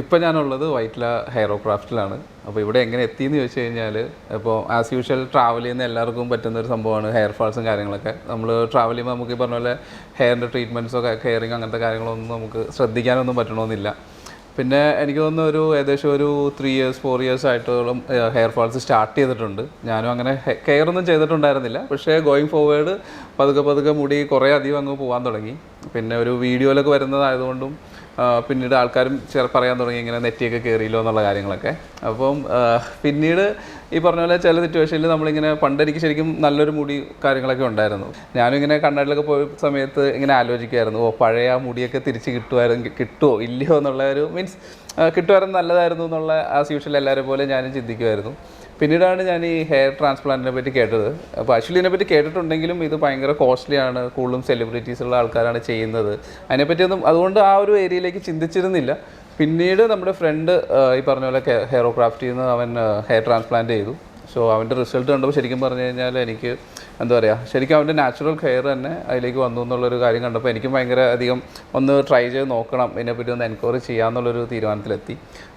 ഇപ്പം ഞാനുള്ളത് വൈറ്റ്ല ഹെയറോ ക്രാഫ്റ്റിലാണ് അപ്പോൾ ഇവിടെ എങ്ങനെ എത്തിയെന്ന് ചോദിച്ചു കഴിഞ്ഞാൽ ഇപ്പോൾ ആസ് യൂഷ്വൽ ട്രാവൽ ചെയ്യുന്ന എല്ലാവർക്കും പറ്റുന്ന ഒരു സംഭവമാണ് ഹെയർ ഫാൾസും കാര്യങ്ങളൊക്കെ. നമ്മൾ ട്രാവൽ ചെയ്യുമ്പോൾ നമുക്ക് ഈ പറഞ്ഞ പോലെ ഹെയറിന്റെ ട്രീറ്റ്മെന്റ്സോ കെയറിങ് അങ്ങനത്തെ കാര്യങ്ങളൊന്നും നമുക്ക് ശ്രദ്ധിക്കാനൊന്നും പറ്റണമെന്നില്ല പിന്നെ എനിക്ക് തോന്നുന്ന ഒരു ഏകദേശം ഒരു ത്രീ ഇയേഴ്സ് ഫോർ ഇയേഴ്സ് ആയിട്ടോളം ഹെയർ ഫാൾസ് സ്റ്റാർട്ട് ചെയ്തിട്ടുണ്ട്. ഞാനും അങ്ങനെ കെയർ ഒന്നും ചെയ്തിട്ടുണ്ടായിരുന്നില്ല. പക്ഷേ ഗോയിങ് ഫോർവേഡ് പതുക്കെ പതുക്കെ മുടി കുറേ അധികം അങ്ങ് പോകാൻ തുടങ്ങി. പിന്നെ ഒരു വീഡിയോയിലൊക്കെ വരുന്നതായതുകൊണ്ടും പിന്നീട് ആൾക്കാരും ചെറു പറയാൻ തുടങ്ങി ഇങ്ങനെ നെറ്റിയൊക്കെ കയറിയില്ലോ എന്നുള്ള കാര്യങ്ങളൊക്കെ. അപ്പം പിന്നീട് ഈ പറഞ്ഞ പോലെ ചില സിറ്റുവേഷനിൽ നമ്മളിങ്ങനെ പണ്ട് എനിക്ക് ശരിക്കും നല്ലൊരു മുടി കാര്യങ്ങളൊക്കെ ഉണ്ടായിരുന്നു. ഞാനും ഇങ്ങനെ കണ്ണാടിലൊക്കെ പോയ സമയത്ത് ഇങ്ങനെ ആലോചിക്കുമായിരുന്നു ഓ പഴയ ആ മുടിയൊക്കെ തിരിച്ച് കിട്ടുമായിരുന്നു കിട്ടുമോ ഇല്ലയോ എന്നുള്ള ഒരു മീൻസ് കിട്ടുമായിരുന്നു നല്ലതായിരുന്നു എന്നുള്ള ആ യൂഷ്വൽ എല്ലാവരെ പോലെ ഞാനും ചിന്തിക്കുമായിരുന്നു പിന്നീടാണ് ഞാൻ ഈ ഹെയർ ട്രാൻസ്പ്ലാന്റിനെ പറ്റി കേട്ടത്. അപ്പോൾ ആക്ച്വലി ഇതിനെ പറ്റി കേട്ടിട്ടുണ്ടെങ്കിലും ഇത് ഭയങ്കര കോസ്റ്റ്ലി ആണ്. കൂടുതലും സെലിബ്രിറ്റീസ് ഉള്ള ആൾക്കാരാണ് ചെയ്യുന്നത്. അതിനെപ്പറ്റിയൊന്നും അതുകൊണ്ട് ആ ഒരു ഏരിയയിലേക്ക് ചിന്തിച്ചിരുന്നില്ല. പിന്നീട് നമ്മുടെ ഫ്രണ്ട് ഈ പറഞ്ഞ പോലെ ഹെയറോ ക്രാഫ്റ്റിൽ നിന്ന് അവൻ ഹെയർ ട്രാൻസ്പ്ലാന്റ് ചെയ്തു. സോ അവന്റെ റിസൾട്ട് കണ്ടപ്പോൾ ശരിക്കും പറഞ്ഞു കഴിഞ്ഞാൽ എനിക്ക് എന്താ പറയുക ശരിക്കും അവന്റെ നാച്ചുറൽ ഹെയർ തന്നെ അതിലേക്ക് വന്നു എന്നുള്ളൊരു കാര്യം കണ്ടപ്പോൾ എനിക്കും ഭയങ്കര അധികം ഒന്ന് ട്രൈ ചെയ്ത് നോക്കണം. ഇതിനെപ്പറ്റി ഒന്ന് എൻക്വയറി ചെയ്യാമെന്നുള്ളൊരു തീരുമാനത്തിലെത്തി.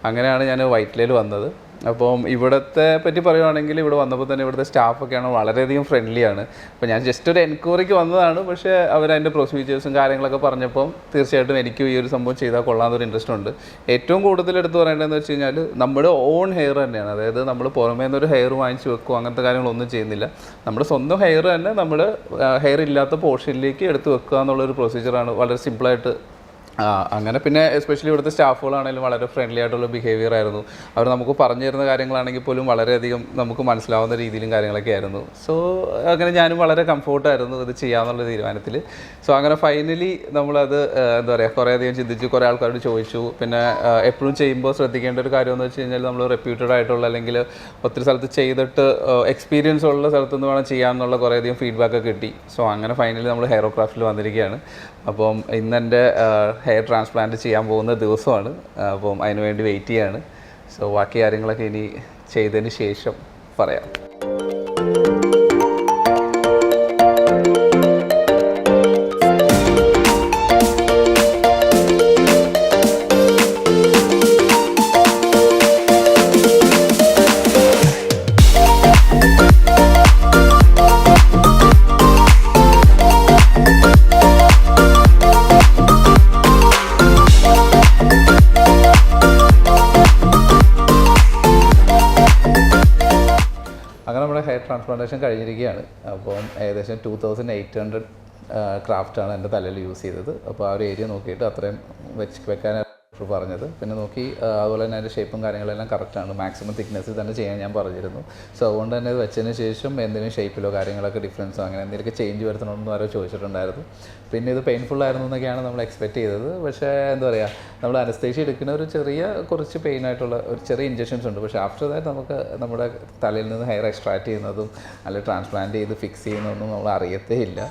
അങ്ങനെയാണ് ഞാൻ വൈറ്റ്ലയിൽ വന്നത്. അപ്പം ഇവിടത്തെ പറ്റി പറയുവാണെങ്കിൽ ഇവിടെ വന്നപ്പോൾ തന്നെ ഇവിടുത്തെ സ്റ്റാഫൊക്കെയാണ് വളരെയധികം ഫ്രണ്ട്ലിയാണ് അപ്പോൾ ഞാൻ ജസ്റ്റ് ഒരു എൻക്വയറിക്ക് വന്നതാണ്. പക്ഷേ അവർ അതിന്റെ പ്രൊസീജിയേഴ്സും കാര്യങ്ങളൊക്കെ പറഞ്ഞപ്പം തീർച്ചയായിട്ടും എനിക്കും ഈ ഒരു സംഭവം ചെയ്താൽ കൊള്ളാമെന്നൊരു ഇൻട്രസ്റ്റ് ഉണ്ട്. ഏറ്റവും കൂടുതൽ എടുത്തു പറയേണ്ടതെന്ന് വെച്ച് കഴിഞ്ഞാൽ നമ്മുടെ ഓൺ ഹെയർ തന്നെയാണ്. അതായത് നമ്മൾ പുറമേ നിന്നൊരു ഹെയർ വാങ്ങിച്ച് വെക്കും അങ്ങനത്തെ കാര്യങ്ങളൊന്നും ചെയ്യുന്നില്ല. നമ്മുടെ സ്വന്തം ഹെയർ തന്നെ നമ്മൾ ഹെയർ ഇല്ലാത്ത പോർഷനിലേക്ക് എടുത്ത് വെക്കുക എന്നുള്ളൊരു പ്രൊസീജിയറാണ് വളരെ സിമ്പിളായിട്ട് അങ്ങനെ പിന്നെ എസ്പെഷ്യലി ഇവിടുത്തെ സ്റ്റാഫുകളാണെങ്കിലും വളരെ ഫ്രണ്ട്ലി ആയിട്ടുള്ള ബിഹേവിയർ ആയിരുന്നു. അവർ നമുക്ക് പറഞ്ഞു തരുന്ന കാര്യങ്ങളാണെങ്കിൽ പോലും വളരെയധികം നമുക്ക് മനസ്സിലാവുന്ന രീതിയിലും കാര്യങ്ങളൊക്കെ ആയിരുന്നു. സോ അങ്ങനെ ഞാനും വളരെ കംഫോർട്ടായിരുന്നു ഇത് ചെയ്യാമെന്നുള്ള തീരുമാനത്തിൽ സോ അങ്ങനെ ഫൈനലി നമ്മളത് എന്താ പറയുക കുറേ അധികം ചിന്തിച്ചു കുറേ ആൾക്കാരോട് ചോദിച്ചു. പിന്നെ എപ്പോഴും ചെയ്യുമ്പോൾ ശ്രദ്ധിക്കേണ്ട ഒരു കാര്യം എന്ന് വെച്ച് കഴിഞ്ഞാൽ നമ്മൾ റെപ്യൂട്ടഡ് ആയിട്ടുള്ള അല്ലെങ്കിൽ ഒത്തിരി സ്ഥലത്ത് ചെയ്തിട്ട് എക്സ്പീരിയൻസ് ഉള്ള സ്ഥലത്ത് നിന്ന് വേണം ചെയ്യാമെന്നുള്ള കുറേ അധികം ഫീഡ്ബാക്ക് കിട്ടി. സോ അങ്ങനെ ഫൈനലി നമ്മൾ ഹെയറോക്രാഫ്റ്റിൽ വന്നിരിക്കുകയാണ്. അപ്പം ഇന്ന് എന്റെ ഹെയർ ട്രാൻസ്പ്ലാന്റ് ചെയ്യാൻ പോകുന്ന ദിവസമാണ്. അപ്പം അതിന് വേണ്ടി വെയിറ്റ് ചെയ്യാണ്. സോ ബാക്കി കാര്യങ്ങളൊക്കെ ഇനി ചെയ്തതിന് ശേഷം പറയാം. ട്രാൻസ്പ്ലാന്റേഷൻ കഴിഞ്ഞിരിക്കുകയാണ്. അപ്പം ഏകദേശം ടു തൗസൻഡ് എയ്റ്റ് ഹൺഡ്രഡ് ക്രാഫ്റ്റാണ് എന്റെ തലയിൽ യൂസ് ചെയ്തത്. അപ്പോൾ ആ ഒരു ഏരിയ നോക്കിയിട്ട് അത്രയും വെച്ച് വെക്കാൻ ഡോക്ടർ പറഞ്ഞത്. പിന്നെ നോക്കി അതുപോലെ തന്നെ അതിന്റെ ഷേപ്പും കാര്യങ്ങളെല്ലാം കറക്റ്റാണ് മാക്സിമം തിക്നെസ്സിൽ തന്നെ ചെയ്യാൻ ഞാൻ പറഞ്ഞിരുന്നു. സോ അതുകൊണ്ട് തന്നെ വെച്ചതിന് ശേഷം എന്തെങ്കിലും ഷേപ്പിലോ കാര്യങ്ങളൊക്കെ ഡിഫറൻസോ അങ്ങനെ എന്തെങ്കിലുമൊക്കെ ചേഞ്ച് വരുത്തണമെന്ന് ആരോ ചോദിച്ചിട്ടുണ്ടായിരുന്നു. പിന്നെ ഇത് പെയിൻഫുൾ ആയിരുന്നു എന്നൊക്കെയാണ് നമ്മൾ എക്സ്പെക്ട് ചെയ്തത്. പക്ഷേ എന്താ പറയുക നമ്മൾ അനസ്തേഷ്യ എടുക്കുന്ന ഒരു ചെറിയ കുറച്ച് പെയിൻ ആയിട്ടുള്ള ഒരു ചെറിയ ഇഞ്ചക്ഷൻസ് ഉണ്ട്. പക്ഷേ ആഫ്റ്റർ ദാറ്റ് നമുക്ക് നമ്മുടെ തലയിൽ നിന്ന് ഹെയർ എക്സ്ട്രാക്ട് ചെയ്യുന്നതും അല്ലെങ്കിൽ ട്രാൻസ്പ്ലാന്റ് ചെയ്ത് ഫിക്സ് ചെയ്യുന്നതൊന്നും നമ്മൾ അറിയത്തേ ഇല്ല.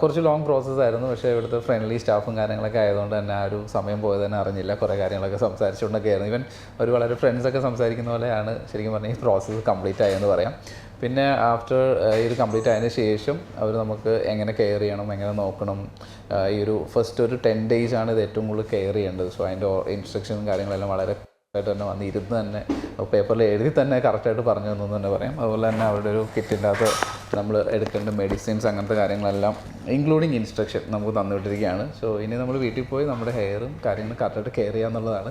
കുറച്ച് ലോങ് പ്രോസസ്സായിരുന്നു പക്ഷേ ഇവിടുത്തെ ഫ്രണ്ട്ലി സ്റ്റാഫും കാര്യങ്ങളൊക്കെ ആയതുകൊണ്ട് തന്നെ ആ ഒരു സമയം പോയത് തന്നെ അറിഞ്ഞില്ല കുറേ കാര്യങ്ങളൊക്കെ സംസാരിച്ചുകൊണ്ടൊക്കെ ആയിരുന്നു ഇവൻ ഒരു വളരെ ഫ്രണ്ട്സൊക്കെ സംസാരിക്കുന്ന പോലെയാണ് ശരിക്കും പറഞ്ഞാൽ ഈ പ്രോസസ്സ് കംപ്ലീറ്റ് ആയെന്ന് പറയാം. പിന്നെ ആഫ്റ്റർ ഇത് കംപ്ലീറ്റ് ആയതിനു ശേഷം അവർ നമുക്ക് എങ്ങനെ കെയർ ചെയ്യണം എങ്ങനെ നോക്കണം ഈ ഒരു ഫസ്റ്റ് ഒരു ടെൻ ഡേയ്സ് ആണ് ഇത് ഏറ്റവും കൂടുതൽ കെയർ ചെയ്യേണ്ടത്. സോ അതിന്റെ ഇൻസ്ട്രക്ഷനും കാര്യങ്ങളെല്ലാം വളരെ ആയിട്ട് തന്നെ വന്നിരുന്ന് തന്നെ പേപ്പറിൽ എഴുതി തന്നെ കറക്റ്റായിട്ട് പറഞ്ഞു തന്നു തന്നെ പറയാം. അതുപോലെ തന്നെ അവരുടെ ഒരു കിറ്റിന്റെ അകത്ത് നമ്മൾ എടുക്കേണ്ട മെഡിസിൻസ് അങ്ങനത്തെ കാര്യങ്ങളെല്ലാം ഇൻക്ലൂഡിങ് ഇൻസ്ട്രക്ഷൻ നമുക്ക് തന്നുവിട്ടിരിക്കുകയാണ് സോ ഇനി നമ്മൾ വീട്ടിൽ പോയി നമ്മുടെ ഹെയറും കാര്യങ്ങളും കറക്റ്റായിട്ട് കെയർ ചെയ്യുക എന്നുള്ളതാണ്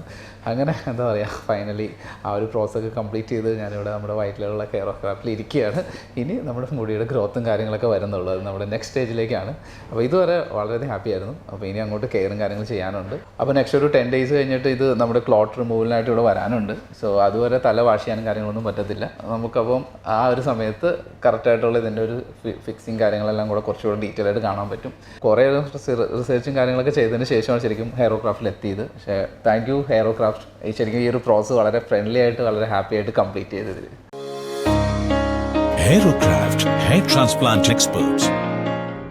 അങ്ങനെ എന്താ പറയുക ഫൈനലി ആ ഒരു പ്രോസസ് ഒക്കെ കംപ്ലീറ്റ് ചെയ്ത് ഞാനിവിടെ നമ്മുടെ വയറ്റിലുള്ള കെയർ ഓഫ് ക്രാഫ്റ്റിൽ ഇരിക്കുകയാണ്. ഇനി നമ്മുടെ മുടിയുടെ ഗ്രോത്തും കാര്യങ്ങളൊക്കെ വരുന്നുള്ളൂ. അത് നമ്മുടെ നെക്സ്റ്റ് സ്റ്റേജിലേക്കാണ് അപ്പോൾ ഇതുവരെ വളരെ ഹാപ്പി ആയിരുന്നു. അപ്പോൾ ഇനി അങ്ങോട്ട് കെയറും കാര്യങ്ങൾ ചെയ്യാനുണ്ട്. അപ്പോൾ നെക്സ്റ്റ് ഒരു ടെൻ ഡേയ്സ് കഴിഞ്ഞിട്ട് ഇത് നമ്മുടെ ക്ലോട്ട് റിമൂവലിനായിട്ട് ഇവിടെ വരാനുണ്ട്. സോ അതുവരെ തല വാഷ് ചെയ്യാനും കാര്യങ്ങളൊന്നും പറ്റത്തില്ല. നമുക്കപ്പം ആ ഒരു സമയത്ത് കറക്റ്റായിട്ടുള്ള ഇതിന്റെ ഒരു ഫിക്സിങ് കാര്യങ്ങളെല്ലാം കൂടെ കുറച്ചുകൂടെ ഡീറ്റെയിൽ ആയിട്ട് കാണാൻ പറ്റും. കുറേ റിസർച്ചും കാര്യങ്ങളൊക്കെ ചെയ്തതിന് ശേഷമാണ് ശരിക്കും ഹെയറോക്രാഫ്റ്റിൽ എത്തിയത്. പക്ഷേ താങ്ക് യു ഹെയറോ ക്രാഫ്റ്റ് ഈ ശരിക്കും ഈ ഒരു പ്രോസസ്സ് വളരെ ഫ്രണ്ട്ലി ആയിട്ട് വളരെ ഹാപ്പി ആയിട്ട് കംപ്ലീറ്റ് ചെയ്തതിൽ ഹെയറോക്രാഫ്റ്റ് ഹെയർ ട്രാൻസ്പ്ലാന്റ് Experts.